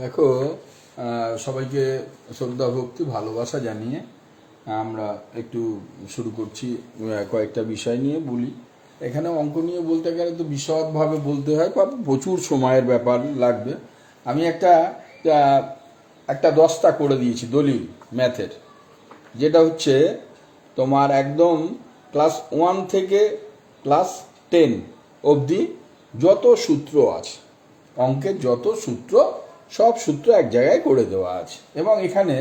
দেখো সবাইকে শ্রদ্ধা, ভক্তি, ভালোবাসা জানিয়ে আমরা একটু শুরু করছি কয়েকটা বিষয় নিয়ে বলি। এখানে অঙ্ক নিয়ে বলতে গেলে তো বিশদভাবে বলতে হয় প্রচুর সময়ের ব্যাপার লাগবে। আমি একটা একটা দস্তা করে দিয়েছি, দলিল ম্যাথের যেটা হচ্ছে, তোমার একদম ক্লাস ওয়ান থেকে ক্লাস টেন অবধি যত সূত্র আছে, অঙ্কের যত সূত্র সব সূত্র এক জায়গায় করে দেওয়া আছে। এবং এখানে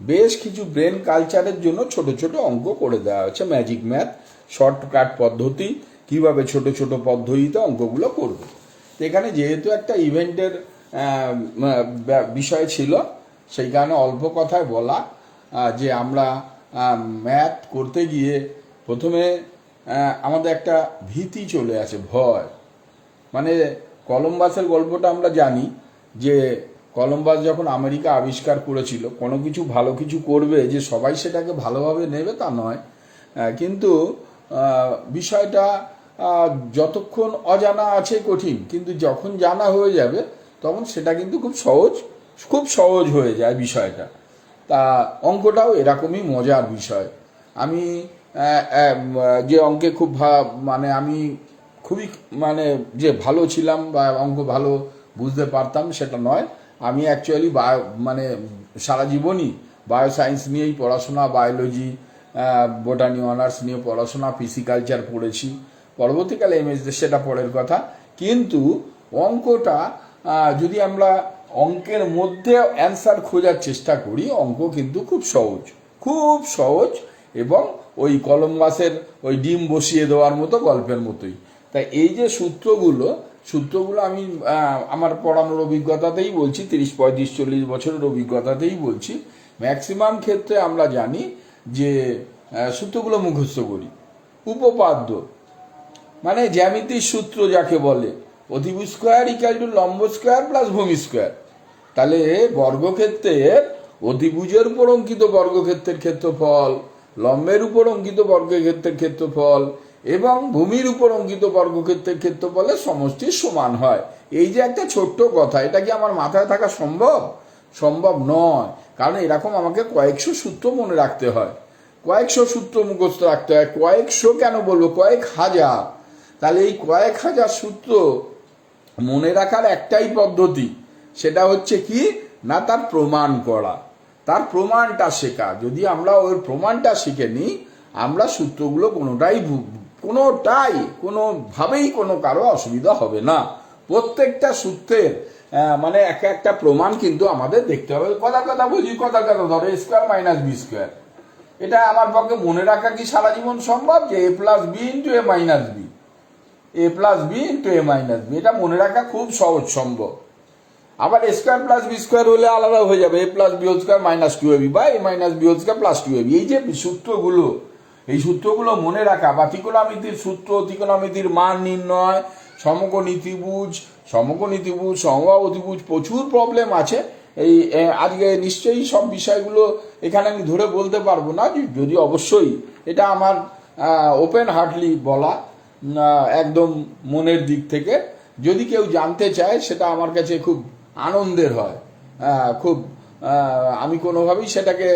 বেশ কিছু ব্রেন কালচারের জন্য ছোট ছোট অঙ্ক করে দেওয়া হয়েছে। ম্যাজিক ম্যাথ শর্টকাট পদ্ধতি, কীভাবে ছোট ছোট পদ্ধতিতে অঙ্কগুলো করবে। এখানে যেহেতু একটা ইভেন্টের বিষয় ছিল সেই কারণে অল্প কথায় বলা যে আমরা ম্যাথ করতে গিয়ে প্রথমে আমাদের একটা ভীতি চলে আসে, ভয়। মানে কলম্বাসের গল্পটা আমরা জানি যে কলম্বাস যখন আমেরিকা আবিষ্কার করেছিল, কোনো কিছু ভালো কিছু করবে, যে সবাই সেটাকে ভালোভাবে নেবে তা নয়। কিন্তু বিষয়টা যতক্ষণ অজানা আছে কঠিন, কিন্তু যখন জানা হয়ে যাবে, তখন সেটা কিন্তু খুব সহজ খুব সহজ হয়ে যায় বিষয়টা। তা অঙ্কটাও এরকমই মজার বিষয়। আমি যে অঙ্কে খুব মানে আমি খুবই মানে যে ভালো ছিলাম বা অঙ্ক ভালো বুঝতে পারতাম সেটা নয়। আমি অ্যাকচুয়ালি বায়ো মানে সারা জীবনই বায়োসায়েন্স নিয়েই পড়াশোনা বায়োলজি বোটানি অনার্স নিয়ে পড়াশোনা ফিজিকালচার পড়েছি। পরবর্তীকালে এমএস সেটা পরের কথা। কিন্তু অঙ্কটা যদি আমরা অঙ্কের মধ্যে অ্যান্সার খোঁজার চেষ্টা করি, অঙ্ক কিন্তু খুব সহজ। খুব সহজ এবং ওই কলম্বাসের ওই ডিম বসিয়ে দেওয়ার মতো গল্পের মতোই। তাই এই যে সূত্রগুলো সূত্রগুলো আমি আমার পড়ানোর অভিজ্ঞতাতেই বলছি, তিরিশ, পঁয়ত্রিশ, চল্লিশ বছরের অভিজ্ঞতাতেই বলছি। ম্যাক্সিমাম ক্ষেত্রে আমরা জানি যে সূত্রগুলো মুখস্থ করি। উপপাদ্য মানে জ্যামিতির সূত্র যাকে বলে অধিভুজ স্কোয়ার ইকাল টু লম্ব স্কোয়ার প্লাস ভূমি স্কোয়ার তাহলে বর্গক্ষেত্রের অধিভুজের উপর অঙ্কিত বর্গক্ষেত্রের ক্ষেত্রফল, লম্বের উপর অঙ্কিত বর্গক্ষেত্রের ক্ষেত্রফল এবং ভূমির উপর অঙ্কিত বর্গক্ষেত্রের ক্ষেত্রফলের সমষ্টি সমান হয়। এই যে একটা ছোট্ট কথা, এটা কি আমার মাথায় থাকা সম্ভব? সম্ভব নয়। কারণ এরকম আমাকে কয়েকশো সূত্র মনে রাখতে হয়। কয়েকশো সূত্র মুখস্থ রাখতে হয়। কয়েকশো কেন বলব? কয়েক হাজার। তাহলে এই কয়েক হাজার সূত্র মনে রাখার একটাই পদ্ধতি, সেটা হচ্ছে কি? না, তার প্রমাণ করা। তার প্রমাণটা শেখা। যদি আমরা ওই প্রমাণটা শিখে নিই, আমরা সূত্রগুলো কোনোটাই কোনোটাই, কোনোভাবেই কোনো কারও অসুবিধা হবে না। প্রত্যেকটা সূত্রের মানে এক একটা প্রমাণ কিন্তু আমাদের দেখতে হবে। কথা কথা বুঝি, কথা কথা ধরো স্কোয়ার মাইনাস বি স্কোয়ার এটা আমার পক্ষে মনে রাখা কি সারা জীবন সম্ভব? যে A plus B into A minus B A plus B into A minus B এটা মনে রাখা খুব সহজ সম্ভব। আবার স্কোয়ার প্লাস বি স্কোয়ার হলে আলাদা হয়ে যাবে। A plus B square minus two A B বা A minus B square plus two A B এই যে সূত্রগুলো এই সূত্রগুলো মনে রাখা বা ত্রিকোণমিতির সূত্র, ত্রিকোণমিতির মান নির্ণয়, সমকোণীতিভুজ সমকোণীতিভুজ সমবাবতিভুজ প্রচুর প্রবলেম আছে। এই আজকে নিশ্চয়ই সব বিষয়গুলো এখানে আমি ধরে বলতে পারব না যদি অবশ্যই এটা আমার ওপেন হার্টলি বলা একদম মনের দিক থেকে। যদি কেউ জানতে চায়, সেটা আমার কাছে খুব আনন্দের হয়। খুব আমি কোনোভাবেই সেটাকে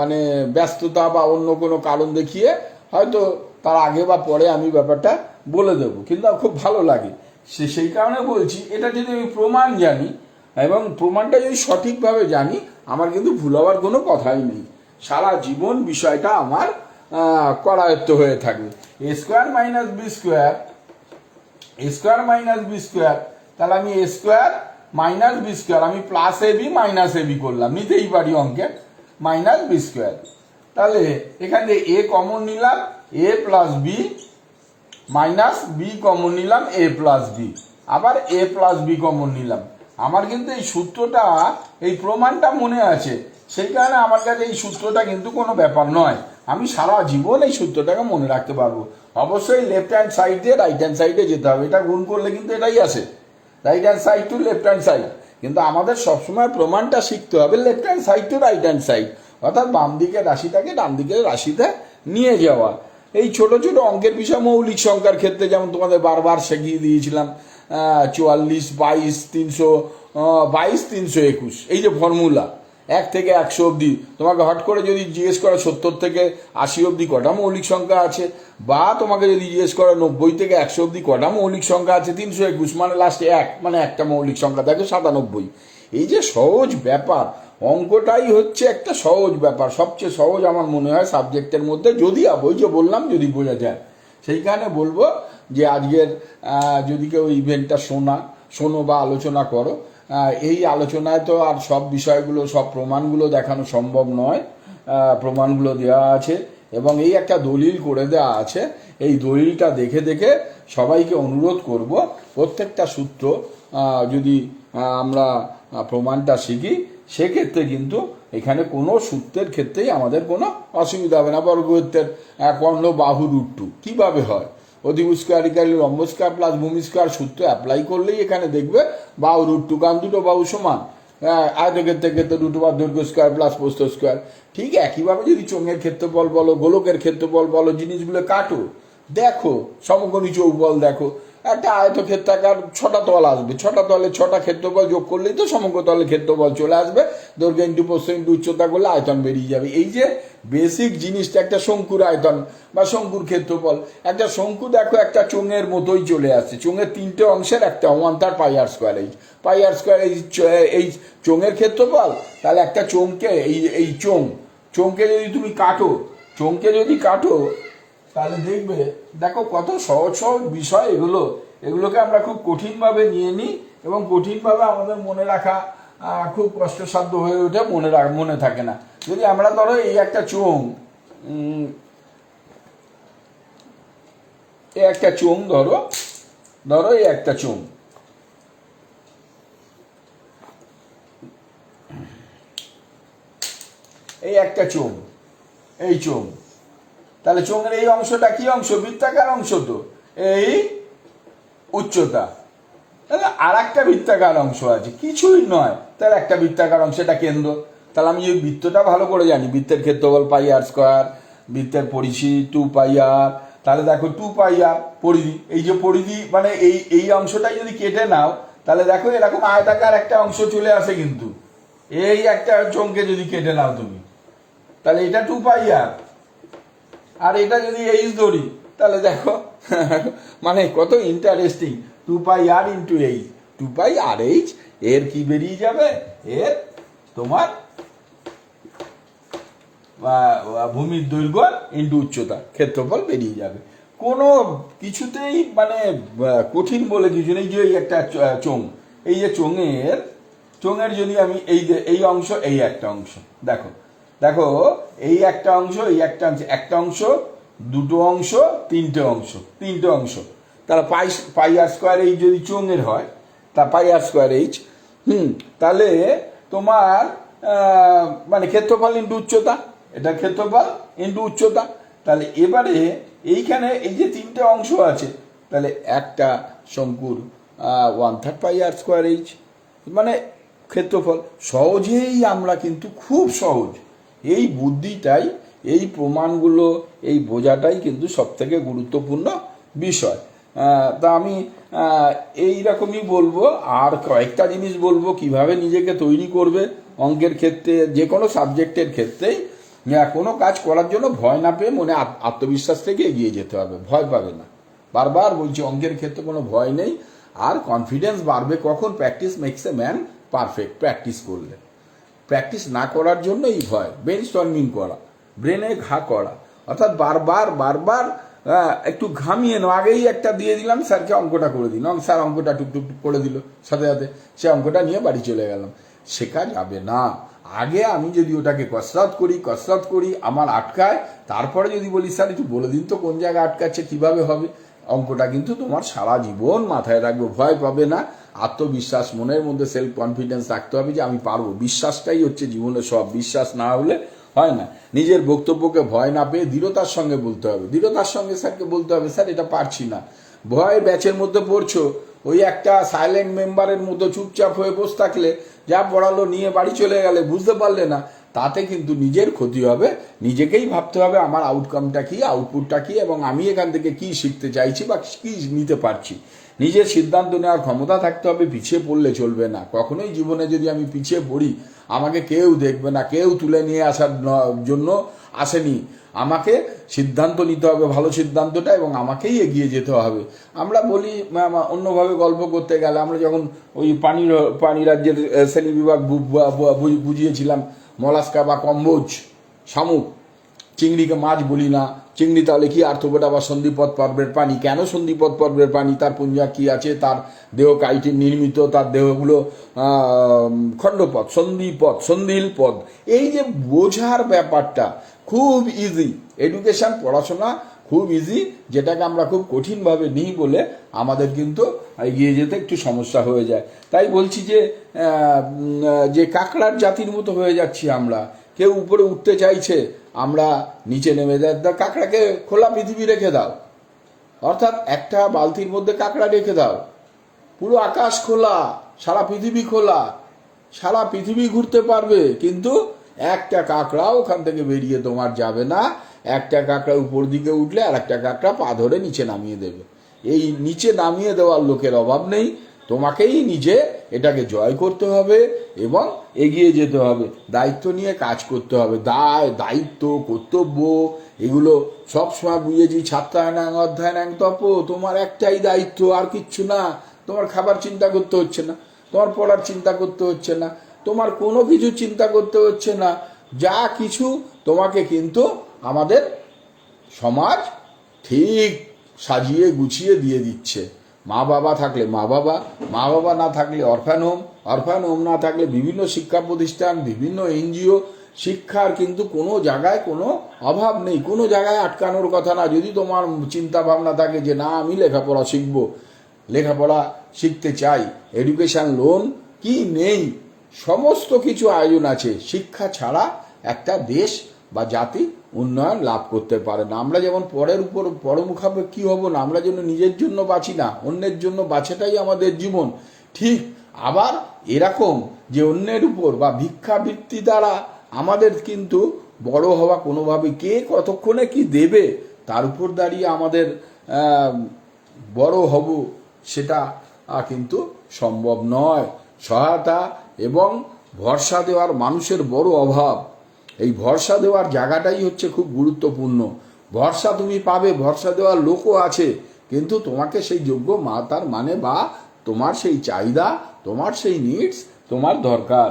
মানে ব্যস্ততা বা অন্য কোনো কারণ দেখিয়ে হয়তো তার আগে বা পরে আমি ব্যাপারটা বলে দেবো। কিন্তু খুব ভালো লাগে। সে সেই কারণে বলছি, এটা যদি আমি প্রমাণ জানি এবং প্রমাণটা যদি সঠিকভাবে জানি, আমার কিন্তু ভুল হওয়ার কোনো কথাই নেই। সারা জীবন বিষয়টা আমার করায়ত্ত হয়ে থাকবে। A square minus B square, A square minus B square, তাহলে আমি A square minus B square, আমি plus A B minus A B করলাম। নিতেই পারি অঙ্কে মাইনাস বি স্কোয়ার তাহলে এখানে এ কমন নিলাম A plus B minus B common নিলাম এ প্লাস বি আবার এ প্লাস বি কমন নিলাম। আমার কিন্তু এই সূত্রটা, এই প্রমাণটা মনে আছে। সেই কারণে আমার কাছে এই সূত্রটা কিন্তু কোনো ব্যাপার নয়। আমি সারা জীবন এই সূত্রটাকে মনে রাখতে পারব। অবশ্যই লেফট হ্যান্ড সাইড দিয়ে রাইট হ্যান্ড সাইডে যেতে হবে। এটা গুণ করলে কিন্তু এটাই আসে। Right hand side to left hand side আমাদের সবসময় প্রমাণটা শিখতে হবে left hand side to right hand side অর্থাৎ বাম দিকে রাশিটাকে ডান দিকের রাশিতে নিয়ে যাওয়া। এই ছোট ছোট অঙ্কের বিষয়, মৌলিক সংখ্যার ক্ষেত্রে যেমন তোমাদের বারবার শিখিয়ে দিয়েছিলাম চুয়াল্লিশ, বাইশ, তিনশো বাইশ, তিনশো একুশ। এই যে ফর্মুলা এক থেকে একশো অবধি। তোমাকে হট করে যদি জিজ্ঞেস করো সত্তর থেকে আশি অবধি কটা মৌলিক সংখ্যা আছে, বা তোমাকে যদি জিজ্ঞেস করো নব্বই থেকে একশো অবধি কটা মৌলিক সংখ্যা আছে, তিনশো একুশ মানে লাস্টে এক মানে একটা মৌলিক সংখ্যা থাকে সাতানব্বই। এই যে সহজ ব্যাপার, অঙ্কটাই হচ্ছে একটা সহজ ব্যাপার। সবচেয়ে সহজ আমার মনে হয় সাবজেক্টের মধ্যে, যদি ওই যে বললাম, যদি বোঝা যায়। সেইখানে বলব যে আজকের যদি কেউ ইভেন্টটা শোনা, শোনো বা আলোচনা করো এই আলোচনায় তো আর সব বিষয়গুলো সব প্রমাণগুলো দেখানো সম্ভব নয়। প্রমাণগুলো দেওয়া আছে এবং এই একটা দলিল করে দেওয়া আছে। এই দলিলটা দেখে দেখে সবাইকে অনুরোধ করব প্রত্যেকটা সূত্র যদি আমরা প্রমাণটা শিখি সেক্ষেত্রে কিন্তু এখানে কোনো সূত্রের ক্ষেত্রেই আমাদের কোনো অসুবিধা হবে না। বর্গক্ষেত্রের আহ, কর্ণ বাহু রুট টু কীভাবে হয়? অধিক স্কোয়ার ইকালি লম্ব স্কোয়ার প্লাস ভূমি স্কোয়ার সূত্র অ্যাপ্লাই করলেই এখানে দেখবে বাউ রুট টু কারণ দুটো বাউ সমান। হ্যাঁ, আয়তক্ষেত্রের ক্ষেত্রে দুটো বা দৈর্ঘ্য স্কোয়ার প্লাস পোস্ত স্কোয়ার ঠিক একইভাবে যদি চোঙের ক্ষেত্রফল বলো গোলকের ক্ষেত্রফল বলো জিনিসগুলো কাটো। দেখো সমকোণী চৌবল দেখো। একটা আয়ত আয়তক্ষেত্রাকার ছটা তল আসবে। ছটা তলে ছটা ক্ষেত্রফল যোগ করলেই তো সমকতলের ক্ষেত্রফল চলে আসবে। দৈর্ঘ্য ইন্টু প্রস্থ ইন্টু উচ্চতা করলে আয়তন বেরিয়ে যাবে। এই যে বেসিক জিনিসটা, একটা শঙ্কুর আয়তন বা শঙ্কুর ক্ষেত্রফল। একটা শঙ্কু দেখো, একটা চোঙের মতোই চলে আসছে। চোঙের তিনটে অংশের একটা ওয়ান তার pi R square H pi R square এই এই চোঙের ক্ষেত্রফল? তাহলে একটা চোঙকে, এই এই চোঙ, চোঙকে যদি তুমি কাটো, চোঙকে যদি কাটো তাহলে দেখবে, দেখো কত সহজ সহজ বিষয় এগুলো। এগুলোকে আমরা খুব কঠিনভাবে নিয়ে নিই এবং কঠিনভাবে আমাদের মনে রাখা খুব কষ্টসাধ্য হয়ে ওঠে, মনে মনে থাকে না। যদি আমরা ধরো এই একটা চোং এই একটা চোং ধরো ধরো এই একটা চোং এই একটা চোং এই চোং তাহলে চোঙের এই অংশটা কি অংশ? বৃত্তাকার অংশ তো। এই উচ্চতা। তাহলে আর একটা বৃত্তাকার অংশ আছে। কিছুই নয়। তাহলে একটা বৃত্তাকার অংশ এটা কেন্দ্র। তাহলে আমি এই বৃত্তটা ভালো করে জানি। বৃত্তের ক্ষেত্রফল পাই আর স্কোয়ার বৃত্তের পরিধি টু পাই আর তাহলে দেখো টু পাই আর পরিধি। এই যে পরিধি মানে এই এই অংশটাই যদি কেটে নাও, তাহলে দেখো এরকম আয়তাকার একটা অংশ চলে আসে কিন্তু। এই একটা চোঙকে যদি কেটে নাও তুমি। তাহলে এটা টু পাই আর আর এটা যদি এইচ ধরি তাহলে দেখো মানে কত interesting two pi R into H two pi R H এর কি বেরিয়ে যাবে? এর তোমার ভূমির দৈর্ঘ্য ইন্টু উচ্চতা, ক্ষেত্রফল বেরিয়ে যাবে। কোনো কিছুতেই মানে কঠিন বলে কিছু নেই যে একটা চ- এই যে চোঙের চোঙের যদি আমি এই এই অংশ, এই একটা অংশ। দেখো দেখো, এই একটা অংশ, এই একটা অংশ একটা অংশ, দুটো অংশ, তিনটে অংশ তিনটে অংশ। তাহলে পাই পাই আর স্কোয়ার এইচ যদি চোঙের হয়, তা পাই আর স্কোয়ার এইচ, হুম, তাহলে তোমার মানে ক্ষেত্রফল ইন্টু উচ্চতা, এটা ক্ষেত্রফল ইন্টু উচ্চতা। তাহলে এবারে এইখানে এই যে তিনটে অংশ আছে, তাহলে একটা শঙ্কুর one third pi R square H মানে ক্ষেত্রফল। সহজেই আমরা কিন্তু খুব সহজ এই বুদ্ধিটাই, এই প্রমাণগুলো, এই বোঝাটাই কিন্তু সব থেকে গুরুত্বপূর্ণ বিষয়। তা আমি এই রকমই বলব, আর কয়েকটা জিনিস বলব কীভাবে নিজেকে তৈরি করবে অঙ্কের ক্ষেত্রে যে কোনো সাবজেক্টের ক্ষেত্রেই। কোনো কাজ করার জন্য ভয় না পেয়ে মনে আত- আত্মবিশ্বাস থেকে এগিয়ে যেতে হবে, ভয় পাবে না। বারবার বলছি, অঙ্কের ক্ষেত্রে কোনো ভয় নেই। আর কনফিডেন্স বাড়বে কখন? Practice makes a man perfect practice করলে। প্র্যাকটিস না করার জন্যই ভয় ব্রেন স্টর্মিং করা ব্রেনে ঘা করা। অর্থাৎ বারবার বারবার একটু ঘামিয়ে নেওয়া আগেই একটা দিয়ে দিলাম, স্যারকে অঙ্কটা করে দিন স্যার অঙ্কটা টুকটুক টুক করে দিল। সাথে সাথে সে অঙ্কটা নিয়ে বাড়ি চলে গেলাম। শেখা যাবে না। আগে আমি যদি ওটাকে কসরত করি কসরত করি, আমার আটকায়। তারপরে যদি বলি, স্যার, একটু বলে দিন তো কোন জায়গায় আটকাচ্ছে, কীভাবে হবে? অঙ্কটা কিন্তু তোমার সারা জীবন মাথায় রাখবে ভয় পাবে না। আত্মবিশ্বাস, মনের মধ্যে সেলফ কনফিডেন্স রাখতে হবে যে আমি পারব। বিশ্বাসটাই হচ্ছে জীবনের সব। বিশ্বাস না হলে হয় না। নিজের বক্তব্যকে ভয় না পেয়ে দৃঢ়তার সঙ্গে বলতে হবে। দৃঢ়তার সঙ্গে স্যারকে বলতে হবে স্যার এটা পারছি না। ভয় ব্যাচের মধ্যে পড়ছো। ওই একটা সাইলেন্ট মেম্বারের মতো চুপচাপ হয়ে বসে থাকলে যা পড়ালো নিয়ে বাড়ি চলে গেলে বুঝতে পারলে না। তাতে কিন্তু নিজের ক্ষতি হবে। নিজেকেই ভাবতে হবে আমার আউটকামটা কি আউটপুটটা কি এবং আমি এখান থেকে কি শিখতে চাইছি বা কি নিতে পারছি। নিজের সিদ্ধান্ত নেওয়ার ক্ষমতা থাকতে হবে, পিছিয়ে পড়লে চলবে না। কখনোই জীবনে যদি আমি পিছিয়ে পড়ি, আমাকে কেউ দেখবে না, কেউ তুলে নিয়ে আসার জন্য আসেনি। আমাকে সিদ্ধান্ত নিতে হবে, ভালো সিদ্ধান্তটা, এবং আমাকেই এগিয়ে যেতে হবে। আমরা বলি অন্যভাবে গল্প করতে গেলে আমরা যখন ওই পানি পানি রাজ্যের শ্রেণি বিভাগ বুঝিয়েছিলাম, মলাস্কা বা কম্বোজ, শামুক চিংড়িকে মাছ বলি না। চিংড়ি তাহলে কি আর্থপোটা বা সন্ধিপথ পর্বের পানি কেন সন্ধিপথ পর্বের পানি তার পুঞ্জা কি আছে? তার দেহ কাইটে নির্মিত, তার দেহগুলো খণ্ডপথ, সন্ধিপথ সন্ধিল পদ এই যে বোঝার ব্যাপারটা খুব ইজি এডুকেশন পড়াশোনা খুব ইজি যেটাকে আমরা খুব কঠিনভাবে নিই বলে আমাদের কিন্তু এগিয়ে যেতে একটু সমস্যা হয়ে যায়। তাই বলছি যে যে কাঁকড়ার জাতির মতো হয়ে যাচ্ছি আমরা। কেউ উপরে উঠতে চাইছে আমরা নিচে নেমে যাই কাঁকড়াকে খোলা পৃথিবী রেখে দাও। অর্থাৎ একটা বালতির মধ্যে কাঁকড়া রেখে দাও। পুরো আকাশ খোলা, সারা পৃথিবী খোলা। সারা পৃথিবী ঘুরতে পারবে, কিন্তু একটা কাঁকড়া ওখান থেকে বেরিয়ে তোমার যাবে না। একটা কাঁকড়া উপর দিকে উঠলে আর একটা কাঁকড়া পা ধরে নিচে নামিয়ে দেবে। এই নিচে নামিয়ে দেওয়ার লোকের অভাব নেই। তোমাকেই নিজে এটাকে জয় করতে হবে এবং এগিয়ে যেতে হবে। দায়িত্ব নিয়ে কাজ করতে হবে। দায়, দায়িত্ব, কর্তব্য, এগুলো সবসময় বুঝেছি। ছাত্রায়নাং অধ্যায়নাং, তপ, তোমার একটাই দায়িত্ব, আর কিচ্ছু না। তোমার খাবার চিন্তা করতে হচ্ছে না। তোমার পড়ার চিন্তা করতে হচ্ছে না। তোমার কোনো কিছু চিন্তা করতে হচ্ছে না। যা কিছু তোমাকে কিন্তু আমাদের সমাজ ঠিক সাজিয়ে গুছিয়ে দিয়ে দিচ্ছে। মা বাবা থাকলে মা বাবা মা বাবা না থাকলে অরফান হোম অরফান হোম না থাকলে বিভিন্ন শিক্ষা প্রতিষ্ঠান, বিভিন্ন এনজিও, শিক্ষার কিন্তু কোনো জায়গায় কোনো অভাব নেই, কোনো জায়গায় আটকানোর কথা না। যদি তোমার চিন্তা ভাবনা থাকে যে না, আমি লেখাপড়া শিখব, লেখাপড়া শিখতে চাই এডুকেশন লোন কি নেই, সমস্ত কিছু আয়োজন আছে। শিক্ষা ছাড়া একটা দেশ বা জাতি উন্নয়ন লাভ করতে পারে না। আমরা যেমন পরের উপর পরমুখাপে কি হব? না, আমরা যেন নিজের জন্য বাঁচি না, অন্যের জন্য বাঁচাটাই আমাদের জীবন। ঠিক, আবার এরকম যে অন্যের উপর বা ভিক্ষাবৃত্তি দ্বারা আমাদের কিন্তু বড় হওয়া কোনোভাবে কে কতক্ষণে কি দেবে, তার উপর দাঁড়িয়ে আমাদের বড় হব সেটা কিন্তু সম্ভব নয়। সহায়তা এবং ভরসা দেওয়ার মানুষের বড় অভাব। এই ভরসা দেওয়ার জায়গাটাই হচ্ছে খুব গুরুত্বপূর্ণ। ভরসা তুমি পাবে, ভরসা দেওয়ার লোকও আছে, কিন্তু তোমাকে সেই যোগ্য মা তার মানে বা তোমার সেই চাহিদা, তোমার সেই নিডস তোমার দরকার।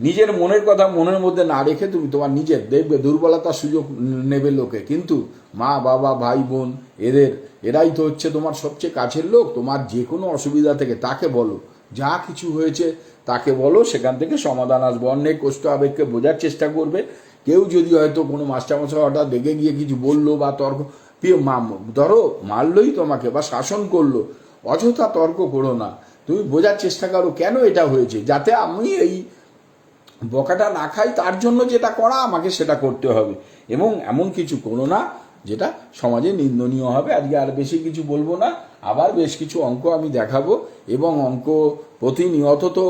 নিজের মনের কথা মনের মধ্যে না রেখে তুমি তোমার নিজের দেখবে দুর্বলতার সুযোগ নেবে লোকে, কিন্তু মা, বাবা, ভাই, বোন, এদের, এরাই তো হচ্ছে তোমার সবচেয়ে কাছের লোক, তোমার যে কোনো অসুবিধা থেকে তাকে বলো। যা কিছু হয়েছে তাকে বলো, সেখান থেকে সমাধান আসবে। অনেক কষ্ট আবেগকে বোঝার চেষ্টা করবে। কেউ যদি হয়তো কোনো মাস্টারমশাই হঠাৎ দেখে গিয়ে কিছু বলল বা তর্ক, প্রিয় মা, ধরো মারলই তোমাকে বা শাসন করল, অযথা তর্ক করো না। তুমি বোঝার চেষ্টা করো কেন এটা হয়েছে, যাতে আমি এই বকাটা না খাই, তার জন্য যেটা করা, আমাকে সেটা করতে হবে। এবং এমন কিছু করো না যেটা সমাজে নিন্দনীয় হবে। আজকে আর বেশি কিছু বলব না। আবার বেশ কিছু অঙ্ক আমি দেখাবো এবং অঙ্ক প্রতিনিয়ত তো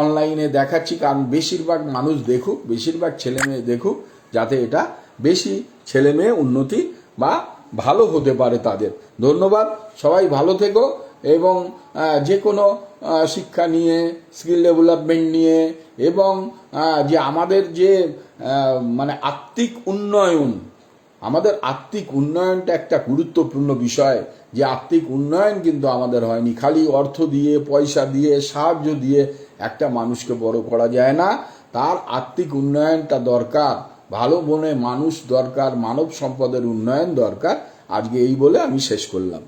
অনলাইনে দেখাচ্ছি, কারণ বেশিরভাগ মানুষ দেখুক, বেশিরভাগ ছেলে মেয়ে দেখুক, যাতে এটা বেশি ছেলে মেয়ে উন্নতি বা ভালো হতে পারে তাদের। ধন্যবাদ, সবাই ভালো থেকো এবং যে কোনো শিক্ষা নিয়ে স্কিল ডেভেলপমেন্ট নিয়ে এবং যে আমাদের যে মানে আত্মিক উন্নয়ন আমাদের আত্মিক উন্নয়নটা একটা গুরুত্বপূর্ণ বিষয়। যে আত্মিক উন্নয়ন কিন্তু আমাদের হয়নি। খালি অর্থ দিয়ে, পয়সা দিয়ে, সাহায্য দিয়ে একটা মানুষকে বড় করা যায় না। তার আত্মিক উন্নয়নটা দরকার। ভালো মনে মানুষ দরকার, মানব সম্পদের উন্নয়ন দরকার। আজকে এই বলে আমি শেষ করলাম।